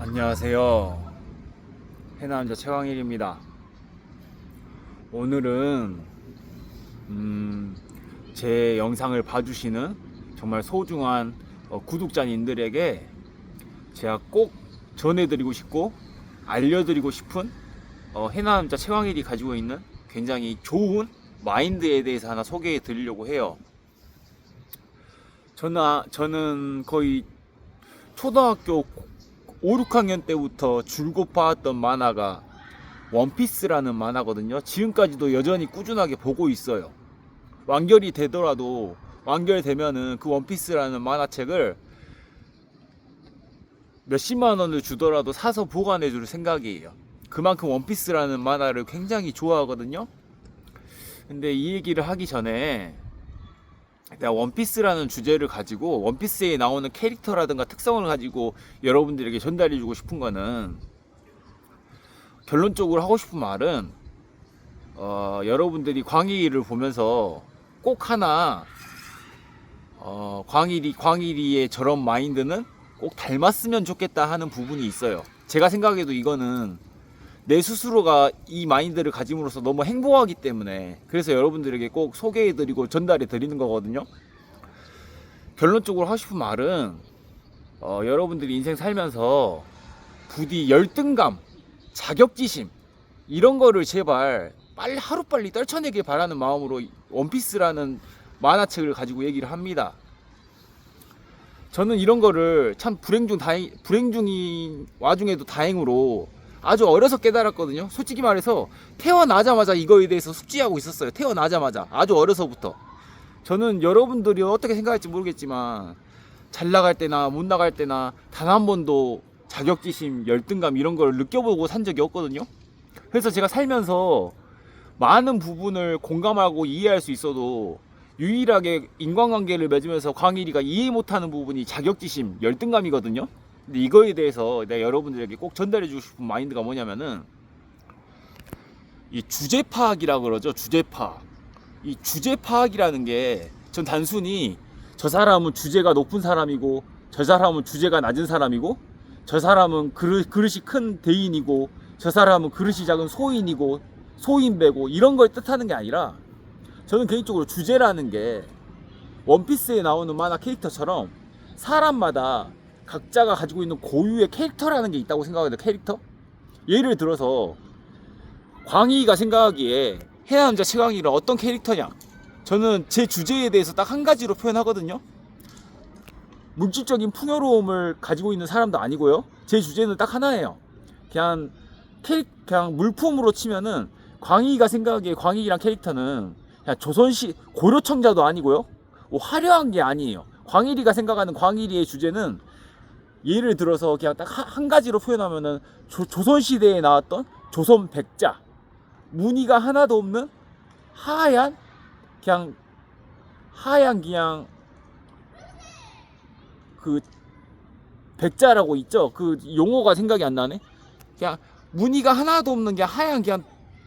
안녕하세요. 해남자 최광일입니다. 오늘은 음, 제 영상을 봐주시는 정말 소중한 어, 구독자님들에게 제가 꼭 전해드리고 싶고 알려드리고 싶은 어, 해남자 최광일이 가지고 있는 굉장히 좋은 마인드에 대해서 하나 소개해 드리려고 해요. 저는, 아- 저는 거의 초등학교 5, 6학년 때부터 줄곧 봐왔던 만화가 원피스라는 만화거든요. 지금까지도 여전히 꾸준하게 보고 있어요. 완결이 되더라도 완결되면은 그 원피스라는 만화책을 몇십만 원을 주더라도 사서 보관해 줄 생각이에요. 그만큼 원피스라는 만화를 굉장히 좋아하거든요. 근데 이 얘기를 하기 전에 내가 원피스라는 주제를 가지고 원피스에 나오는 캐릭터라든가 특성을 가지고 여러분들에게 전달해주고 싶은 거는 결론적으로 하고 싶은 말은 어, 여러분들이 광일이를 보면서 꼭 하나 어, 광일이 광일이의 저런 마인드는 꼭 닮았으면 좋겠다 하는 부분이 있어요. 제가 생각해도 이거는 내 스스로가 이 마인드를 가짐으로써 너무 행복하기 때문에 그래서 여러분들에게 꼭 소개해드리고 전달해 드리는 거거든요. 결론적으로 하고 싶은 말은 어, 여러분들이 인생 살면서 부디 열등감, 자격지심 이런 거를 제발 빨리 하루빨리 떨쳐내길 바라는 마음으로 원피스라는 만화책을 가지고 얘기를 합니다. 저는 이런 거를 참 불행 중 다행 불행 중인 와중에도 다행으로 아주 어려서 깨달았거든요. 솔직히 말해서 태어나자마자 이거에 대해서 숙지하고 있었어요. 태어나자마자 아주 어려서부터. 저는 여러분들이 어떻게 생각할지 모르겠지만 잘 나갈 때나 못 나갈 때나 단 한 번도 자격지심, 열등감 이런 걸 느껴보고 산 적이 없거든요. 그래서 제가 살면서 많은 부분을 공감하고 이해할 수 있어도 유일하게 인간관계를 맺으면서 광일이가 이해 못하는 부분이 자격지심, 열등감이거든요. 근데 이거에 대해서 내가 여러분들에게 꼭 전달해주고 싶은 마인드가 뭐냐면은 이 주제 파악이라 그러죠. 주제 파악. 이 주제 파악이라는 게 전 단순히 저 사람은 주제가 높은 사람이고 저 사람은 주제가 낮은 사람이고 저 사람은 그릇, 그릇이 큰 대인이고 저 사람은 그릇이 작은 소인이고 소인배고 이런 걸 뜻하는 게 아니라 저는 개인적으로 주제라는 게 원피스에 나오는 만화 캐릭터처럼 사람마다 각자가 가지고 있는 고유의 캐릭터라는 게 있다고 생각하거든요. 캐릭터? 예를 들어서 광희가 생각하기에 해남자 최광희는 어떤 캐릭터냐? 저는 제 주제에 대해서 딱 한 가지로 표현하거든요. 물질적인 풍요로움을 가지고 있는 사람도 아니고요. 제 주제는 딱 하나예요. 그냥 캐릭 그냥 물품으로 치면은 광희가 생각하기에 광희랑 캐릭터는 그냥 조선시 고려청자도 아니고요. 뭐 화려한 게 아니에요. 광일이가 생각하는 광일이의 주제는 예를 들어서 그냥 딱 한 가지로 표현하면은 조, 조선시대에 나왔던 조선 백자. 무늬가 하나도 없는 하얀 그냥 하얀 그냥 그 백자라고 있죠? 그 용어가 생각이 안 나네. 그냥 무늬가 하나도 없는 그냥 하얀 그냥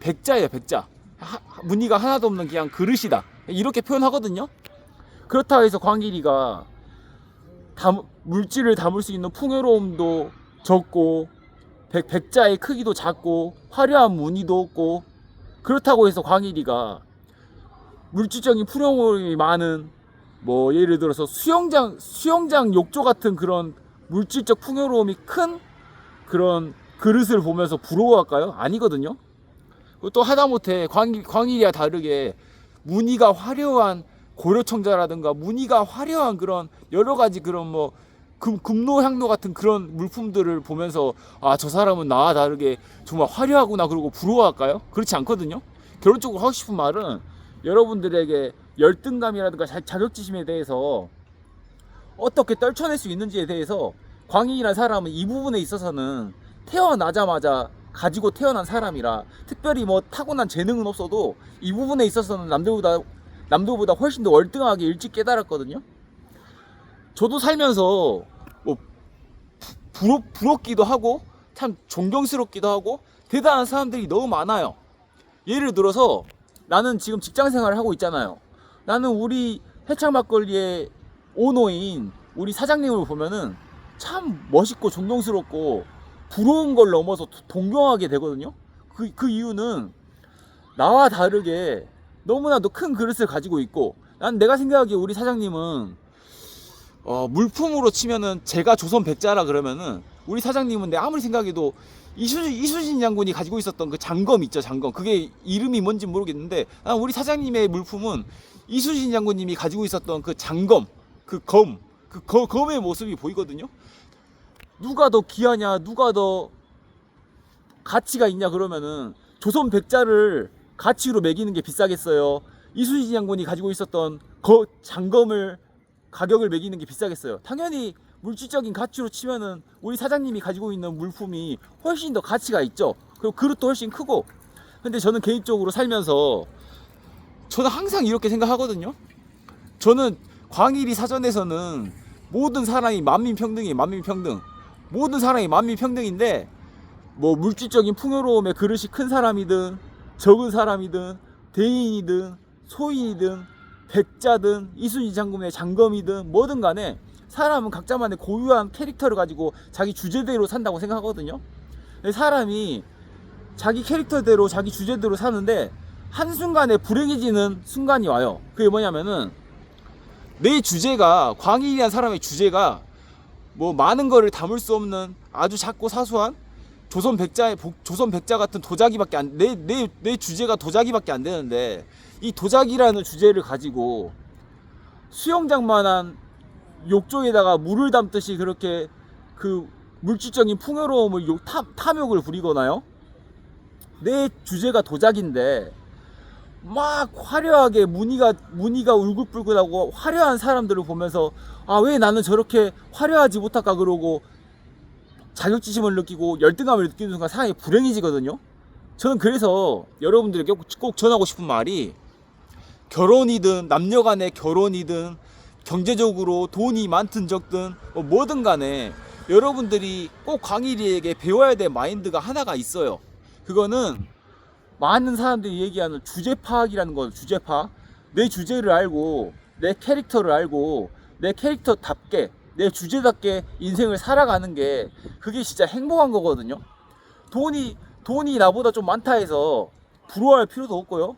백자예요 백자. 하, 무늬가 하나도 없는 그냥 그릇이다. 이렇게 표현하거든요? 그렇다고 해서 광길이가 담, 물질을 담을 수 있는 풍요로움도 적고 백, 백자의 크기도 작고 화려한 무늬도 없고 그렇다고 해서 광일이가 물질적인 풍요로움이 많은 뭐 예를 들어서 수영장 수영장 욕조 같은 그런 물질적 풍요로움이 큰 그런 그릇을 보면서 부러워할까요? 아니거든요. 또 하다못해 광일, 광일이와 다르게 무늬가 화려한 고려청자라든가 무늬가 화려한 그런 여러 가지 그런 뭐 금, 금노 향로 같은 그런 물품들을 보면서 아 저 사람은 나와 다르게 정말 화려하구나 그러고 부러워할까요? 그렇지 않거든요. 결론적으로 하고 싶은 말은 여러분들에게 열등감이라든가 자, 자격지심에 대해서 어떻게 떨쳐낼 수 있는지에 대해서 광인이라는 사람은 이 부분에 있어서는 태어나자마자 가지고 태어난 사람이라 특별히 뭐 타고난 재능은 없어도 이 부분에 있어서는 남들보다 남들보다 훨씬 더 월등하게 일찍 깨달았거든요. 저도 살면서 뭐 부럽, 부럽기도 하고 참 존경스럽기도 하고 대단한 사람들이 너무 많아요. 예를 들어서 나는 지금 직장 생활을 하고 있잖아요. 나는 우리 해창 막걸리의 오너인 우리 사장님을 보면은 참 멋있고 존경스럽고 부러운 걸 넘어서 도- 동경하게 되거든요. 그, 그 이유는 나와 다르게 너무나도 큰 그릇을 가지고 있고 난 내가 생각하기에 우리 사장님은 어, 물품으로 치면은 제가 조선 백자라 그러면은 우리 사장님은 내 아무리 생각해도 이수진, 이수진 장군이 가지고 있었던 그 장검 있죠 장검. 그게 이름이 뭔지 모르겠는데 난 우리 사장님의 물품은 이수진 장군님이 가지고 있었던 그 장검 그 검 그 검의 모습이 보이거든요. 누가 더 귀하냐 누가 더 가치가 있냐 그러면은 조선 백자를 가치로 매기는 게 비싸겠어요. 이수지 장군이 가지고 있었던 거 장검을 가격을 매기는 게 비싸겠어요. 당연히 물질적인 가치로 치면은 우리 사장님이 가지고 있는 물품이 훨씬 더 가치가 있죠. 그리고 그릇도 훨씬 크고. 근데 저는 개인적으로 살면서 저는 항상 이렇게 생각하거든요. 저는 광일이 사전에서는 모든 사람이 만민평등이에요. 만민평등. 모든 사람이 만민평등인데 뭐 물질적인 풍요로움에 그릇이 큰 사람이든 적은 사람이든 대인이든 소인이든 백자든 이순희 장군의 장검이든 뭐든 간에 사람은 각자만의 고유한 캐릭터를 가지고 자기 주제대로 산다고 생각하거든요. 사람이 자기 캐릭터대로 자기 주제대로 사는데 한순간에 불행해지는 순간이 와요. 그게 뭐냐면은 내 주제가 광일이란 사람의 주제가 뭐 많은 거를 담을 수 없는 아주 작고 사소한 조선 백자의 복- 조선 백자 같은 도자기밖에 안 내 내 내 주제가 도자기밖에 안 되는데 이 도자기라는 주제를 가지고 수영장만한 욕조에다가 물을 담듯이 그렇게 그 물질적인 풍요로움을 욕, 탐, 탐욕을 부리거나요. 내 주제가 도자기인데 막 화려하게 무늬가 무늬가 울긋불긋하고 화려한 사람들을 보면서 아 왜 나는 저렇게 화려하지 못할까 그러고 자격지심을 느끼고 열등감을 느끼는 순간 사람이 불행해지거든요. 저는 그래서 여러분들에게 꼭- 꼭 전하고 싶은 말이 결혼이든 남녀 간의 결혼이든 경제적으로 돈이 많든 적든 뭐 뭐든 간에 여러분들이 꼭 광일이에게 배워야 될 마인드가 하나가 있어요. 그거는 많은 사람들이 얘기하는 주제 파악이라는 건 주제 파악. 내 주제를 알고 내 캐릭터를 알고 내 캐릭터답게 내 주제답게 인생을 살아가는 게 그게 진짜 행복한 거거든요. 돈이 돈이 나보다 좀 많다 해서 부러워할 필요도 없고요.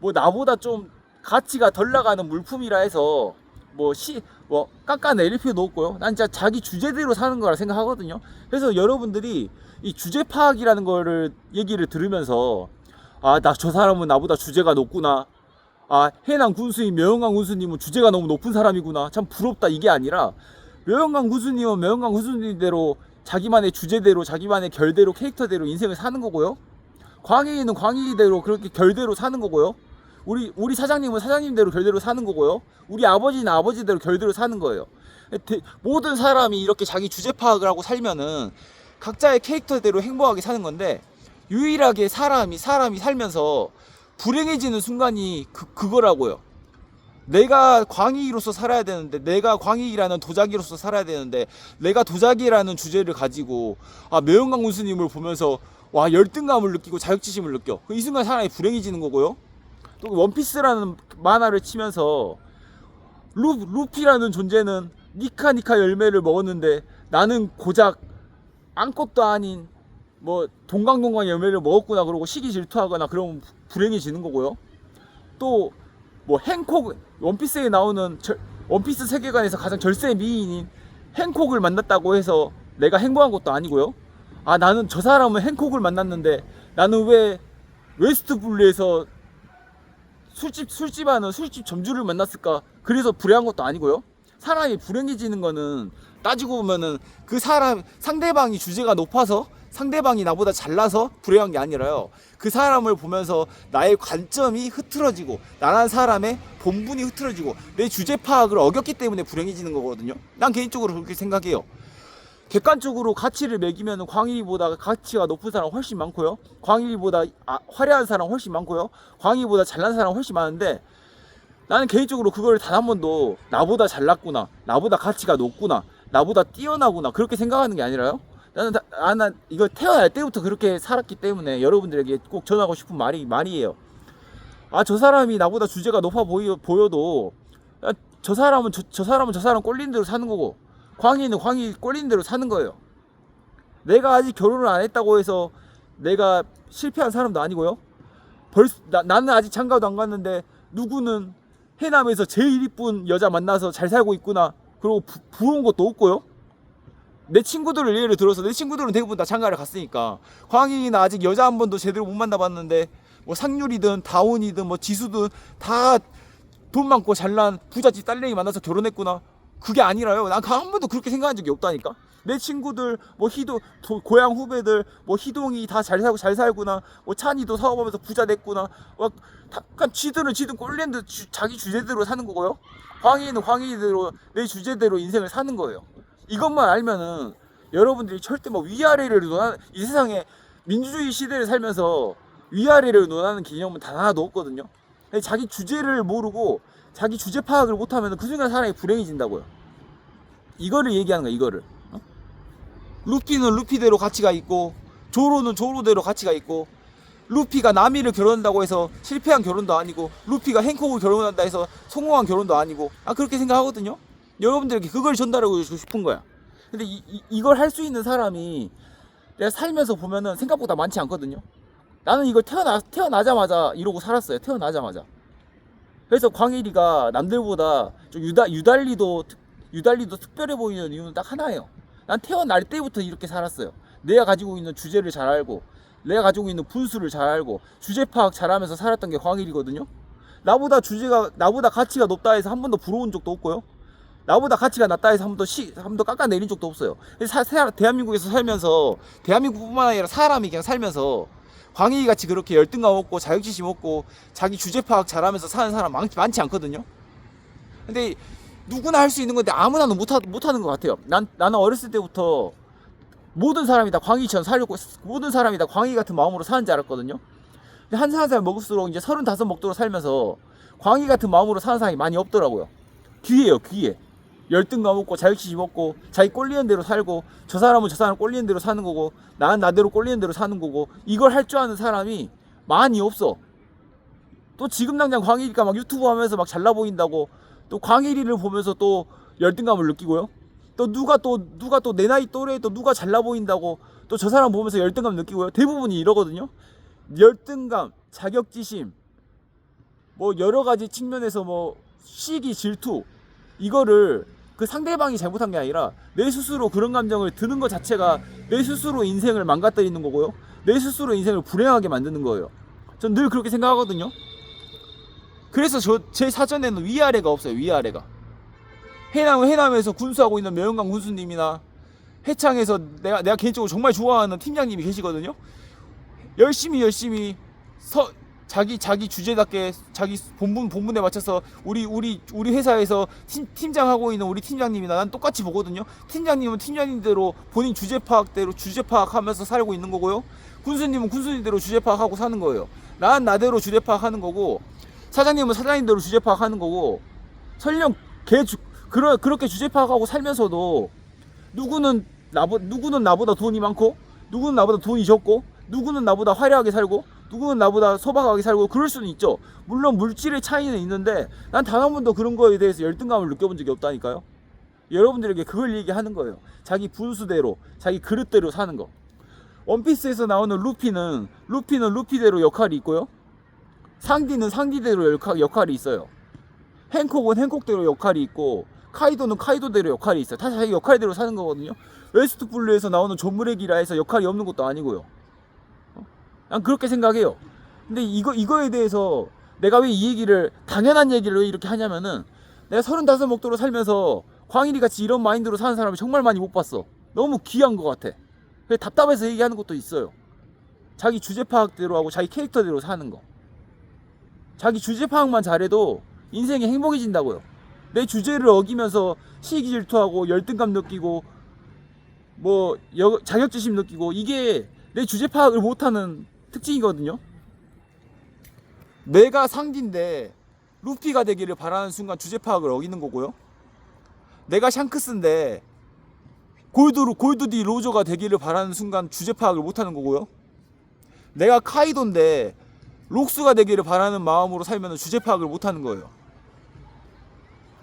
뭐 나보다 좀 가치가 덜 나가는 물품이라 해서 뭐 시 뭐 깎아내릴 필요도 없고요. 난 진짜 자기 주제대로 사는 거라 생각하거든요. 그래서 여러분들이 이 주제 파악이라는 거를 얘기를 들으면서 아 나 저 사람은 나보다 주제가 높구나. 아 해남 군수인 명영강 군수님은 주제가 너무 높은 사람이구나. 참 부럽다 이게 아니라 명영강 군수님은 명영강 군수님대로 자기만의 주제대로 자기만의 결대로 캐릭터대로 인생을 사는 거고요. 광희는 광희대로 그렇게 결대로 사는 거고요. 우리 우리 사장님은 사장님대로 결대로 사는 거고요. 우리 아버지는 아버지대로 결대로 사는 거예요. 대- 모든 사람이 이렇게 자기 주제 파악을 하고 살면은 각자의 캐릭터대로 행복하게 사는 건데 유일하게 사람이 사람이 살면서 불행해지는 순간이 그 그거라고요. 내가 광희로서 살아야 되는데 내가 광희라는 도자기로서 살아야 되는데 내가 도자기라는 주제를 가지고 아 매운강 군수님을 보면서 와 열등감을 느끼고 자격지심을 느껴 이 순간 사람이 불행해지는 거고요 또 원피스라는 만화를 치면서 루, 루피라는 존재는 니카 니카 열매를 먹었는데 나는 고작 아무것도 아닌 뭐 동강동강 열매를 먹었구나 그러고 시기 질투하거나 그러면 불행해지는 거고요 또 뭐 행콕 원피스에 나오는 절- 원피스 세계관에서 가장 절세 미인인 행콕을 만났다고 해서 내가 행복한 것도 아니고요. 아 나는 저 사람은 행콕을 만났는데 나는 왜 웨스트 블루에서 술집 술집 하는 술집 점주를 만났을까? 그래서 불행한 것도 아니고요. 사람이 불행해지는 거는 따지고 보면은 그 사람 상대방이 주제가 높아서 상대방이 나보다 잘나서 불행한 게 아니라요. 그 사람을 보면서 나의 관점이 흐트러지고 나란 사람의 본분이 흐트러지고 내 주제 파악을 어겼기 때문에 불행해지는 거거든요. 난 개인적으로 그렇게 생각해요. 객관적으로 가치를 매기면 광일이보다 가치가 높은 사람 훨씬 많고요. 광일이보다 아, 화려한 사람 훨씬 많고요. 광일이보다 잘난 사람 훨씬 많은데 나는 개인적으로 그걸 단 한 번도 나보다 잘났구나, 나보다 가치가 높구나, 나보다 뛰어나구나 그렇게 생각하는 게 아니라요. 나는 다, 아, 난 이거 태어날 때부터 그렇게 살았기 때문에 여러분들에게 꼭 전하고 싶은 말이 말이에요. 아 저 사람이 나보다 주제가 높아 보여 보여도 아, 저 사람은 저, 저 사람은 저 사람 꼴린 대로 사는 거고 광희는 광희 꼴린 대로 사는 거예요. 내가 아직 결혼을 안 했다고 해서 내가 실패한 사람도 아니고요. 벌 나, 나는 아직 장가도 안 갔는데 누구는 해남에서 제일 이쁜 여자 만나서 잘 살고 있구나. 그리고 부, 부러운 것도 없고요. 내 친구들을 예를 들어서 내 친구들은 대부분 다 장가를 갔으니까. 광인이나 아직 여자 한 번도 제대로 못 만나봤는데 뭐 상률이든 다운이든 뭐 지수든 다 돈 많고 잘난 부잣집 딸내미 만나서 결혼했구나. 그게 아니라요. 난 한 번도 그렇게 생각한 적이 없다니까. 내 친구들 뭐 희도 도- 고향 후배들 뭐 희동이 다 잘 살고 잘 살구나. 뭐 찬이도 사업하면서 부자 됐구나. 막 다, 그냥 지들은 지들 꼴랜드 주- 자기 주제대로 사는 거고요. 광희는 광희대로 내 주제대로 인생을 사는 거예요 이것만 알면은 여러분들이 절대 뭐 위아래를 논하는 이 세상에 민주주의 시대를 살면서 위아래를 논하는 개념은 단 하나도 없거든요. 자기 주제를 모르고 자기 주제 파악을 못하면 그 순간 사람이 불행해진다고요. 이거를 얘기하는 거야 이거를. 어? 루피는 루피대로 가치가 있고 조로는 조로대로 가치가 있고 루피가 나미를 결혼한다고 해서 실패한 결혼도 아니고 루피가 행콕을 결혼한다 해서 성공한 결혼도 아니고 아 그렇게 생각하거든요. 여러분들에게 그걸 전달하고 싶은 거야. 근데 이, 이, 이 걸 할 수 있는 사람이 내가 살면서 보면은 생각보다 많지 않거든요. 나는 이걸 태어나 태어나자마자 이러고 살았어요. 태어나자마자. 그래서 광일이가 남들보다 좀 유다 유달리도 특- 유달리도 특별해 보이는 이유는 딱 하나예요. 난 태어날 때부터 이렇게 살았어요. 내가 가지고 있는 주제를 잘 알고 내가 가지고 있는 분수를 잘 알고 주제 파악 잘 하면서 살았던 게 광일이거든요. 나보다 주제가 나보다 가치가 높다 해서 한 번도 부러운 적도 없고요. 나보다 가치가 낮다 해서 한 번도 시, 한 번도 깎아내린 적도 없어요. 사, 사- 대한민국에서 살면서 대한민국뿐만 아니라 사람이 그냥 살면서 광희 같이 그렇게 열등감 없고 자격지심 없고 자기 주제 파악 잘하면서 사는 사람 많, 많지 않거든요. 근데 누구나 할 수 있는 건데 아무나는 못, 하, 못 하는 것 같아요. 난 나는 어렸을 때부터 모든 사람이 다 광희처럼 살려고 모든 사람이 다 광희 같은 마음으로 사는 줄 알았거든요. 근데 한 살 한 살 먹을수록 이제 서른다섯 먹도록 살면서 광희 같은 마음으로 사는 사람이 많이 없더라고요. 귀해요, 귀해. 열등감 없고 자격지심 없고 자기 꼴리는 대로 살고 저 사람은 저 사람 꼴리는 대로 사는 거고 나는 나대로 꼴리는 대로 사는 거고 이걸 할 줄 아는 사람이 많이 없어. 또 지금 당장 광일이가 막 유튜브 하면서 막 잘나 보인다고 또 광일이를 보면서 또 열등감을 느끼고요. 또 누가 또 누가 또 내 나이 또래에 또 누가 잘나 보인다고 또 저 사람 보면서 열등감 느끼고요. 대부분이 이러거든요. 열등감, 자격지심, 뭐 여러 가지 측면에서 뭐 시기, 질투 이거를 그 상대방이 잘못한 게 아니라 내 스스로 그런 감정을 드는 것 자체가 내 스스로 인생을 망가뜨리는 거고요. 내 스스로 인생을 불행하게 만드는 거예요. 전 늘 그렇게 생각하거든요. 그래서 저 제 사전에는 위아래가 없어요. 위아래가. 해남 해남에서 군수하고 있는 명영강 군수님이나 해창에서 내가 내가 개인적으로 정말 좋아하는 팀장님이 계시거든요. 열심히 열심히 서 자기 자기 주제답게 자기 본분 본분에 맞춰서 우리 우리 우리 회사에서 팀, 팀장 하고 있는 우리 팀장님이나 난 똑같이 보거든요. 팀장님은 팀장님대로 본인 주제 파악대로 주제 파악하면서 살고 있는 거고요. 군수님은 군수님대로 주제 파악하고 사는 거예요. 난 나대로 주제 파악하는 거고 사장님은 사장님대로 주제 파악하는 거고 설령 개 주, 그러, 그렇게 주제 파악하고 살면서도 누구는 나보 누구는 나보다 돈이 많고 누구는 나보다 돈이 적고 누구는 나보다 화려하게 살고 누구는 나보다 소박하게 살고 그럴 수는 있죠. 물론 물질의 차이는 있는데 난 단 한 번도 그런 거에 대해서 열등감을 느껴본 적이 없다니까요. 여러분들에게 그걸 얘기하는 거예요. 자기 분수대로 자기 그릇대로 사는 거. 원피스에서 나오는 루피는 루피는 루피대로 역할이 있고요. 상디는 상디대로 역할, 역할이 있어요. 행콕은 행콕대로 역할이 있고 카이도는 카이도대로 역할이 있어요. 다 자기 역할대로 사는 거거든요. 웨스트 블루에서 나오는 조무레기라 해서 역할이 없는 것도 아니고요. 어? 난 그렇게 생각해요. 근데 이거 이거에 대해서 내가 왜 이 얘기를 당연한 얘기를 왜 이렇게 하냐면은 내가 서른다섯 먹도록 살면서 광일이 같이 이런 마인드로 사는 사람을 정말 많이 못 봤어. 너무 귀한 것 같아. 그래서 답답해서 얘기하는 것도 있어요. 자기 주제 파악대로 하고 자기 캐릭터대로 사는 거. 자기 주제 파악만 잘해도 인생이 행복해진다고요. 내 주제를 어기면서 시기 질투하고 열등감 느끼고 뭐 여- 자격지심 느끼고 이게 내 주제 파악을 못하는 특징이거든요. 내가 상디인데 루피가 되기를 바라는 순간 주제 파악을 어기는 거고요. 내가 샹크스인데 골드로 골드 디 로저가 되기를 바라는 순간 주제 파악을 못 하는 거고요. 내가 카이도인데 록스가 되기를 바라는 마음으로 살면 주제 파악을 못 하는 거예요.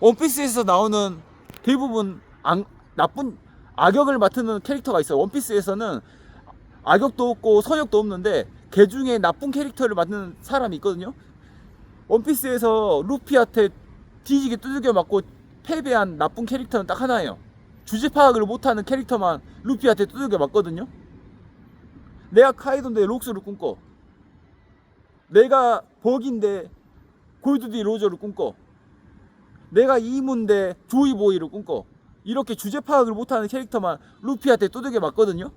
원피스에서 나오는 대부분 안, 나쁜 악역을 맡는 캐릭터가 있어요. 원피스에서는 악역도 없고 선역도 없는데 개 중에 나쁜 캐릭터를 맡는 사람이 있거든요. 원피스에서 루피한테 뒤지게 두들겨 맞고 패배한 나쁜 캐릭터는 딱 하나예요. 주제 파악을 못하는 캐릭터만 루피한테 두들겨 맞거든요. 내가 카이도인데 록스를 꿈꿔. 내가 버기인데 골드디 로저를 꿈꿔. 내가 이문데 조이보이를 꿈꿔. 이렇게 주제 파악을 못하는 캐릭터만 루피한테 두들겨 맞거든요.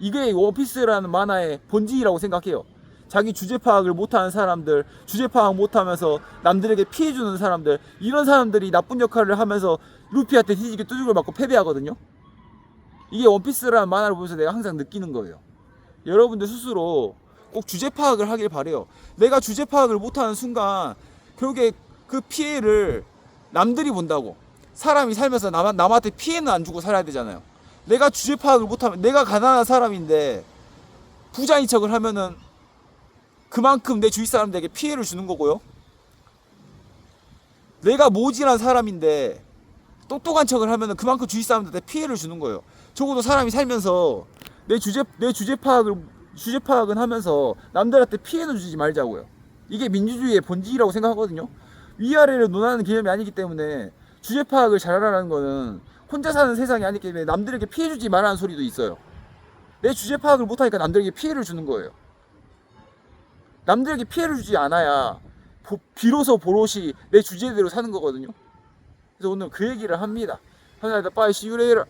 이게 원피스라는 만화의 본질이라고 생각해요. 자기 주제 파악을 못하는 사람들, 주제 파악 못하면서 남들에게 피해주는 사람들, 이런 사람들이 나쁜 역할을 하면서 루피한테 뒤지게 두들겨 맞고 패배하거든요. 이게 원피스라는 만화를 보면서 내가 항상 느끼는 거예요. 여러분들 스스로 꼭 주제 파악을 하길 바래요. 내가 주제 파악을 못하는 순간 결국에 그 피해를 남들이 본다고. 사람이 살면서 남, 남한테 피해는 안 주고 살아야 되잖아요. 내가 주제 파악을 못하면 내가 가난한 사람인데 부자인 척을 하면은 그만큼 내 주위 사람들에게 피해를 주는 거고요. 내가 모질한 사람인데 똑똑한 척을 하면은 그만큼 주위 사람들한테 피해를 주는 거예요. 적어도 사람이 살면서 내 주제 내 주제 파악을 주제 파악은 하면서 남들한테 피해는 주지 말자고요. 이게 민주주의의 본질이라고 생각하거든요. 위아래를 논하는 개념이 아니기 때문에 주제 파악을 잘하라는 거는 혼자 사는 세상이 아니기 때문에 남들에게 피해 주지 말라는 소리도 있어요. 내 주제 파악을 못하니까 남들에게 피해를 주는 거예요. 남들에게 피해를 주지 않아야 보- 비로소 보롯이 내 주제대로 사는 거거든요. 그래서 오늘 그 얘기를 합니다. 하나다 빠이 시유레라.